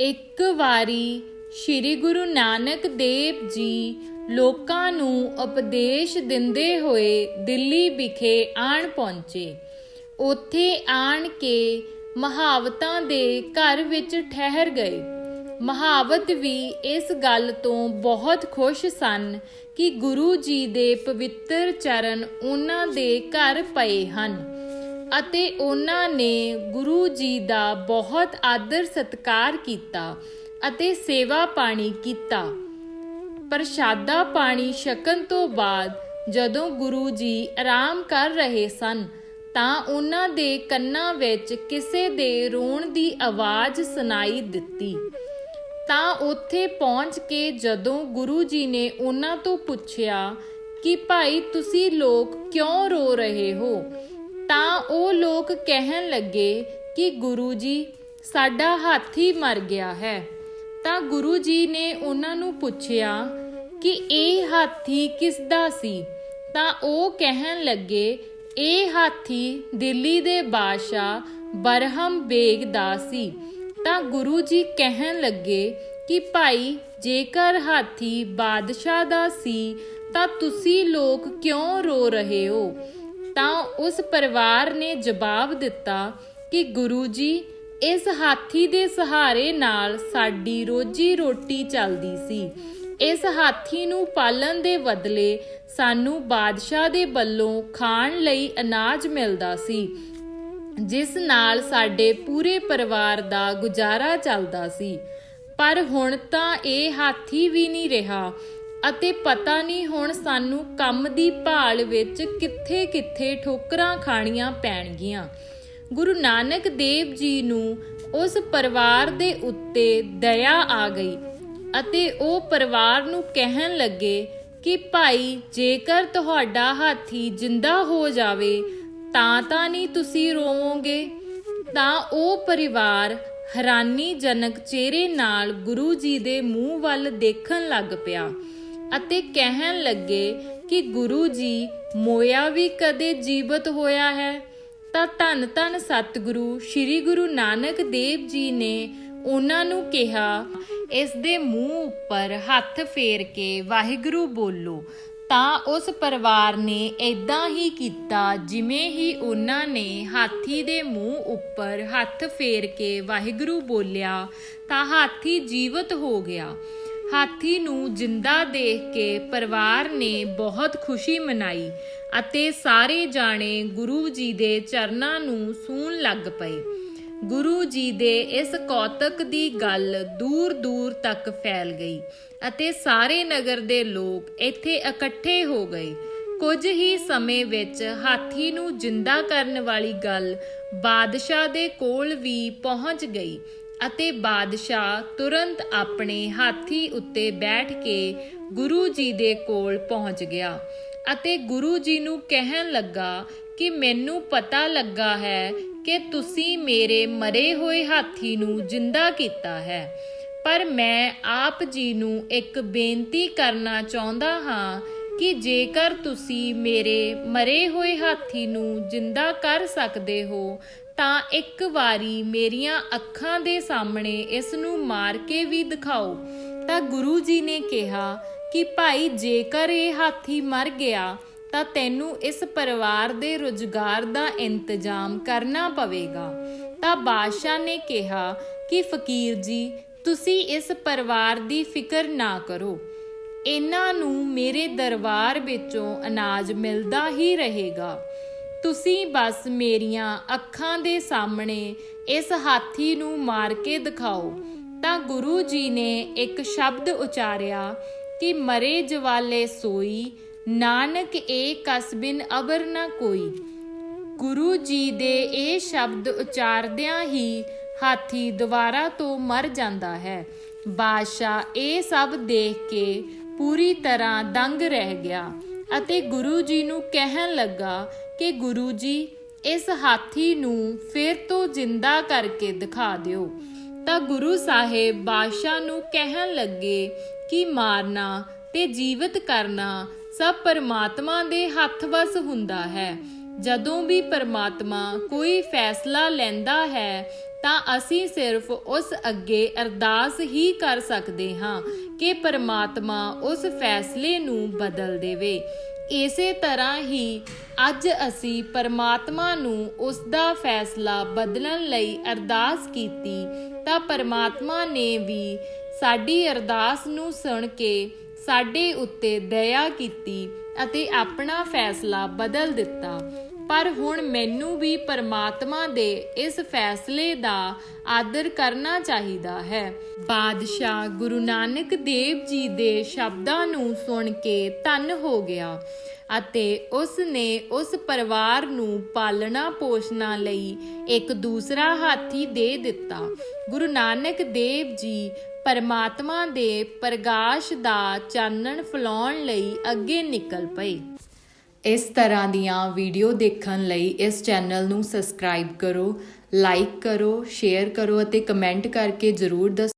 ਇੱਕ ਵਾਰੀ ਸ੍ਰੀ ਗੁਰੂ ਨਾਨਕ ਦੇਵ ਜੀ ਲੋਕਾਂ ਨੂੰ ਉਪਦੇਸ਼ ਦਿੰਦੇ ਹੋਏ ਦਿੱਲੀ ਵਿਖੇ ਆਣ ਪਹੁੰਚੇ। ਉੱਥੇ ਆਣ ਕੇ ਮਹਾਵਤਾਂ ਦੇ ਘਰ ਵਿੱਚ ਠਹਿਰ ਗਏ। ਮਹਾਵਤ ਵੀ ਇਸ ਗੱਲ ਤੋਂ ਬਹੁਤ ਖੁਸ਼ ਸਨ ਕਿ ਗੁਰੂ ਜੀ ਦੇ ਪਵਿੱਤਰ ਚਰਨ ਉਹਨਾਂ ਦੇ ਘਰ ਪਏ ਹਨ। ਅਤੇ ਉਹਨਾਂ ਨੇ ਗੁਰੂ ਜੀ ਦਾ ਬਹੁਤ ਆਦਰ ਸਤਕਾਰ ਕੀਤਾ ਅਤੇ ਸੇਵਾ ਪਾਣੀ ਕੀਤਾ। ਪ੍ਰਸ਼ਾਦਾ ਪਾਣੀ ਛਕਣ ਤੋਂ ਬਾਅਦ ਜਦੋਂ ਗੁਰੂ ਜੀ ਆਰਾਮ ਕਰ ਰਹੇ ਸਨ, ਤਾਂ ਉਹਨਾਂ ਦੇ ਕੰਨਾਂ ਵਿੱਚ ਕਿਸੇ ਦੇ ਰੋਣ ਦੀ ਆਵਾਜ਼ ਸੁਣਾਈ ਦਿੱਤੀ। ਤਾਂ ਉੱਥੇ ਪਹੁੰਚ ਕੇ ਜਦੋਂ ਗੁਰੂ ਜੀ ਨੇ ਉਹਨਾਂ ਤੋਂ ਪੁੱਛਿਆ ਕਿ, ਭਾਈ, ਤੁਸੀਂ ਲੋਕ ਕਿਉਂ ਰੋ ਰਹੇ ਹੋ? ਤਾਂ ਉਹ ਲੋਕ ਕਹਿਣ ਲੱਗੇ ਕਿ ਗੁਰੂ ਜੀ, ਸਾਡਾ ਹਾਥੀ ਮਰ ਗਿਆ ਹੈ। ਤਾਂ ਗੁਰੂ ਜੀ ਨੇ ਉਹਨਾਂ ਨੂੰ ਪੁੱਛਿਆ ਕਿ ਇਹ ਹਾਥੀ ਕਿਸ ਦਾ ਸੀ? ਤਾਂ ਉਹ ਕਹਿਣ ਲੱਗੇ, ਇਹ ਹਾਥੀ ਦਿੱਲੀ ਦੇ ਬਾਦਸ਼ਾਹ ਬਰਹਮ ਬੇਗ ਦਾ ਸੀ। ਤਾਂ ਗੁਰੂ ਜੀ ਕਹਿਣ ਲੱਗੇ ਕਿ ਭਾਈ, ਜੇਕਰ ਹਾਥੀ ਬਾਦਸ਼ਾਹ ਦਾ ਸੀ, ਤਾਂ ਤੁਸੀਂ ਲੋਕ ਕਿਉਂ ਰੋ ਰਹੇ ਹੋ? ਤਾਂ ਉਸ ਪਰਿਵਾਰ ਨੇ ਜਵਾਬ ਦਿੱਤਾ ਕਿ ਗੁਰੂ ਜੀ, ਇਸ ਹਾਥੀ ਦੇ ਸਹਾਰੇ ਨਾਲ ਸਾਡੀ ਰੋਜੀ ਰੋਟੀ ਚੱਲਦੀ ਸੀ। ਇਸ ਹਾਥੀ ਨੂੰ ਪਾਲਣ ਦੇ ਬਦਲੇ ਸਾਨੂੰ ਬਾਦਸ਼ਾਹ ਦੇ ਵੱਲੋਂ ਖਾਣ ਲਈ ਅਨਾਜ ਮਿਲਦਾ ਸੀ, ਜਿਸ ਨਾਲ ਸਾਡੇ ਪੂਰੇ ਪਰਿਵਾਰ ਦਾ ਗੁਜ਼ਾਰਾ ਚੱਲਦਾ ਸੀ। ਪਰ ਹੁਣ ਤਾਂ ਇਹ ਹਾਥੀ ਵੀ ਨਹੀਂ ਰਿਹਾ। ਅਤੇ ਪਤਾ ਨਹੀਂ ਹੁਣ ਸਾਨੂੰ ਕੰਮ ਦੀ ਭਾਲ ਵਿੱਚ ਕਿੱਥੇ-ਕਿੱਥੇ ਠੋਕਰਾਂ ਖਾਣੀਆਂ ਪੈਣਗੀਆਂ। ਗੁਰੂ ਨਾਨਕ ਦੇਵ ਜੀ ਨੂੰ ਉਸ ਪਰਿਵਾਰ ਦੇ ਉੱਤੇ ਦਇਆ ਆ ਗਈ ਅਤੇ ਉਹ ਪਰਿਵਾਰ ਨੂੰ ਕਹਿਣ ਲੱਗੇ ਕਿ ਭਾਈ, ਜੇਕਰ ਤੁਹਾਡਾ ਹਾਥੀ ਜਿੰਦਾ ਹੋ ਜਾਵੇ, ਤਾਂ ਤਾਂ ਨਹੀਂ ਤੁਸੀਂ ਰੋਵੋਗੇ। ਤਾਂ ਉਹ ਪਰਿਵਾਰ ਹੈਰਾਨੀਜਨਕ ਚਿਹਰੇ ਨਾਲ ਗੁਰੂ ਜੀ ਦੇ ਮੂੰਹ ਵੱਲ ਦੇਖਣ ਲੱਗ ਪਿਆ। ਅਤੇ ਕਹਿਣ ਲੱਗੇ ਕਿ ਗੁਰੂ ਜੀ, ਮੋਇਆ ਵੀ ਕਦੇ ਜੀਵਤ ਹੋਇਆ ਹੈ। ਤਾਂ ਧੰਨ ਧੰਨ ਸਤਿਗੁਰੂ ਸ੍ਰੀ ਗੁਰੂ ਨਾਨਕ ਦੇਵ ਜੀ ਨੇ ਉਹਨਾਂ ਨੂੰ ਕਿਹਾ, ਇਸ ਦੇ ਮੂੰਹ ਉੱਪਰ ਹੱਥ ਫੇਰ ਕੇ ਵਾਹਿਗੁਰੂ ਬੋਲੋ। ਤਾਂ ਉਸ ਪਰਿਵਾਰ ਨੇ ਐਦਾਂ ਹੀ ਕੀਤਾ ਜਿਵੇਂ ਹੀ ਉਹਨਾਂ ਨੇ ਹਾਥੀ ਦੇ ਮੂੰਹ ਉੱਪਰ ਹੱਥ ਫੇਰ ਕੇ ਵਾਹਿਗੁਰੂ ਬੋਲਿਆ, ਤਾਂ ਹਾਥੀ ਜੀਵਤ ਹੋ ਗਿਆ। ਹਾਥੀ ਨੂੰ ਜਿੰਦਾ ਦੇਖ ਕੇ ਪਰਿਵਾਰ ਨੇ ਬਹੁਤ ਖੁਸ਼ੀ ਮਨਾਈ ਅਤੇ ਸਾਰੇ ਜਾਣੇ ਗੁਰੂ ਜੀ ਦੇ ਚਰਨਾਂ ਨੂੰ ਸੂਣ ਲੱਗ ਪਏ। ਗੁਰੂ ਜੀ ਦੇ ਇਸ ਕੌਤਕ ਦੀ ਗੱਲ ਦੂਰ ਦੂਰ ਤੱਕ ਫੈਲ ਗਈ ਅਤੇ ਸਾਰੇ ਨਗਰ ਦੇ ਲੋਕ ਇੱਥੇ ਇਕੱਠੇ ਹੋ ਗਏ। ਕੁਝ ਹੀ ਸਮੇਂ ਵਿੱਚ ਹਾਥੀ ਨੂੰ ਜਿੰਦਾ ਕਰਨ ਵਾਲੀ ਗੱਲ ਬਾਦਸ਼ਾਹ ਦੇ ਕੋਲ ਵੀ ਪਹੁੰਚ ਗਈ ਅਤੇ ਬਾਦਸ਼ਾਹ ਤੁਰੰਤ ਆਪਣੇ ਹਾਥੀ ਉੱਤੇ ਬੈਠ ਕੇ ਗੁਰੂ ਜੀ ਦੇ ਕੋਲ ਪਹੁੰਚ ਗਿਆ ਅਤੇ ਗੁਰੂ ਜੀ ਨੂੰ ਕਹਿਣ ਲੱਗਾ ਕਿ ਮੈਨੂੰ ਪਤਾ ਲੱਗਾ ਹੈ ਕਿ ਤੁਸੀਂ ਮੇਰੇ ਮਰੇ ਹੋਏ ਹਾਥੀ ਨੂੰ ਜਿੰਦਾ ਕੀਤਾ ਹੈ। ਪਰ ਮੈਂ ਆਪ ਜੀ ਨੂੰ ਇੱਕ ਬੇਨਤੀ ਕਰਨਾ ਚਾਹੁੰਦਾ ਹਾਂ ਕਿ ਜੇਕਰ ਤੁਸੀਂ ਮੇਰੇ ਮਰੇ ਹੋਏ ਹਾਥੀ ਨੂੰ ਜਿੰਦਾ ਕਰ ਸਕਦੇ ਹੋ ਤਾਂ ਇੱਕ ਵਾਰੀ ਮੇਰੀਆਂ ਅੱਖਾਂ ਦੇ ਸਾਹਮਣੇ ਇਸ ਨੂੰ ਮਾਰ ਕੇ ਵੀ ਦਿਖਾਓ। ਤਾਂ ਗੁਰੂ ਜੀ ਨੇ ਕਿਹਾ ਕਿ ਭਾਈ, ਜੇਕਰ ਇਹ ਹਾਥੀ ਮਰ ਗਿਆ, ਤਾਂ ਤੈਨੂੰ ਇਸ ਪਰਿਵਾਰ ਦੇ ਰੁਜ਼ਗਾਰ ਦਾ ਇੰਤਜ਼ਾਮ ਕਰਨਾ ਪਵੇਗਾ। ਤਾਂ ਬਾਦਸ਼ਾਹ ਨੇ ਕਿਹਾ ਕਿ, ਫਕੀਰ ਜੀ, ਤੁਸੀਂ ਇਸ ਪਰਿਵਾਰ ਦੀ ਫਿਕਰ ਨਾ ਕਰੋ। ਇਹਨਾਂ ਨੂੰ ਮੇਰੇ ਦਰਬਾਰ ਵਿੱਚੋਂ ਅਨਾਜ ਮਿਲਦਾ ਹੀ ਰਹੇਗਾ। ਤੁਸੀਂ ਬਸ ਮੇਰੀਆਂ ਅੱਖਾਂ ਦੇ ਸਾਹਮਣੇ ਇਸ ਹਾਥੀ ਨੂੰ ਮਾਰ ਕੇ ਦਿਖਾਓ। ਤਾਂ ਗੁਰੂ ਜੀ ਨੇ ਇੱਕ ਸ਼ਬਦ ਉਚਾਰਿਆ ਕਿ ਮਰੇ ਜਵਾਲੇ ਸੋਈ, ਨਾਨਕ ਏ ਕਸਬਿਨ ਅਬਰ ਨਾ ਕੋਈ। ਗੁਰੂ ਜੀ ਦੇ ਇਹ ਸ਼ਬਦ ਉਚਾਰਦਿਆਂ ਹੀ ਹਾਥੀ ਦੁਬਾਰਾ ਤੋਂ ਮਰ ਜਾਂਦਾ ਹੈ। ਬਾਦਸ਼ਾਹ ਇਹ ਸਭ ਦੇਖ ਕੇ ਪੂਰੀ ਤਰ੍ਹਾਂ ਦੰਗ ਰਹਿ ਗਿਆ। ਅਤੇ ਗੁਰੂ ਜੀ ਨੂੰ ਕਹਿਣ ਲੱਗਾ ਕਿ ਗੁਰੂ ਜੀ, ਇਸ ਹਾਥੀ ਨੂੰ ਫਿਰ ਤੋਂ ਜਿੰਦਾ ਕਰਕੇ ਦਿਖਾ ਦਿਓ। ਤਾਂ ਗੁਰੂ ਸਾਹਿਬ ਬਾਦਸ਼ਾਹ ਨੂੰ ਕਹਿਣ ਲੱਗੇ ਕਿ ਮਾਰਨਾ ਤੇ ਜੀਵਤ ਕਰਨਾ ਸਭ ਪਰਮਾਤਮਾ ਦੇ ਹੱਥ ਵਸ ਹੁੰਦਾ ਹੈ। ਜਦੋਂ ਵੀ ਪਰਮਾਤਮਾ ਕੋਈ ਫੈਸਲਾ ਲੈਂਦਾ ਹੈ, ਤਾਂ ਅਸੀਂ ਸਿਰਫ ਉਸ ਅੱਗੇ ਅਰਦਾਸ ਹੀ ਕਰ ਸਕਦੇ ਹਾਂ ਕਿ ਪਰਮਾਤਮਾ ਉਸ ਫੈਸਲੇ ਨੂੰ ਬਦਲ ਦੇਵੇ। ਇਸੇ ਤਰ੍ਹਾਂ ਹੀ ਅੱਜ ਅਸੀਂ ਪਰਮਾਤਮਾ ਨੂੰ ਉਸ ਦਾ ਫੈਸਲਾ ਬਦਲਣ ਲਈ ਅਰਦਾਸ ਕੀਤੀ, ਤਾਂ ਪਰਮਾਤਮਾ ਨੇ ਵੀ ਸਾਡੀ ਅਰਦਾਸ ਨੂੰ ਸੁਣ ਕੇ ਸਾਡੇ ਉੱਤੇ ਦਇਆ ਕੀਤੀ ਅਤੇ ਆਪਣਾ ਫੈਸਲਾ ਬਦਲ ਦਿੱਤਾ। ਪਰ ਹੁਣ ਮੈਨੂੰ ਵੀ ਪਰਮਾਤਮਾ ਦੇ ਇਸ ਫੈਸਲੇ ਦਾ ਆਦਰ ਕਰਨਾ ਚਾਹੀਦਾ ਹੈ। ਬਾਦਸ਼ਾਹ ਗੁਰੂ ਨਾਨਕ ਦੇਵ ਜੀ ਦੇ ਸ਼ਬਦਾਂ ਨੂੰ ਸੁਣ ਕੇ ਧੰਨ ਹੋ ਗਿਆ ਅਤੇ ਉਸ ਨੇ ਉਸ ਪਰਿਵਾਰ ਨੂੰ ਪਾਲਣਾ ਪੋਸ਼ਣਾ ਲਈ ਇੱਕ ਦੂਸਰਾ ਹਾਥੀ ਦੇ ਦਿੱਤਾ। ਗੁਰੂ ਨਾਨਕ ਦੇਵ ਜੀ ਪਰਮਾਤਮਾ ਦੇ ਪ੍ਰਕਾਸ਼ ਦਾ ਚਾਨਣ ਫਲਾਉਣ ਲਈ ਅੱਗੇ ਨਿਕਲ ਪਏ। ਇਸ ਤਰ੍ਹਾਂ ਦੀਆਂ ਵੀਡੀਓ ਦੇਖਣ ਲਈ ਇਸ ਚੈਨਲ ਨੂੰ ਸਬਸਕ੍ਰਾਈਬ ਕਰੋ, ਲਾਈਕ ਕਰੋ, ਸ਼ੇਅਰ ਕਰੋ ਅਤੇ ਕਮੈਂਟ ਕਰਕੇ ਜਰੂਰ ਦੱਸੋ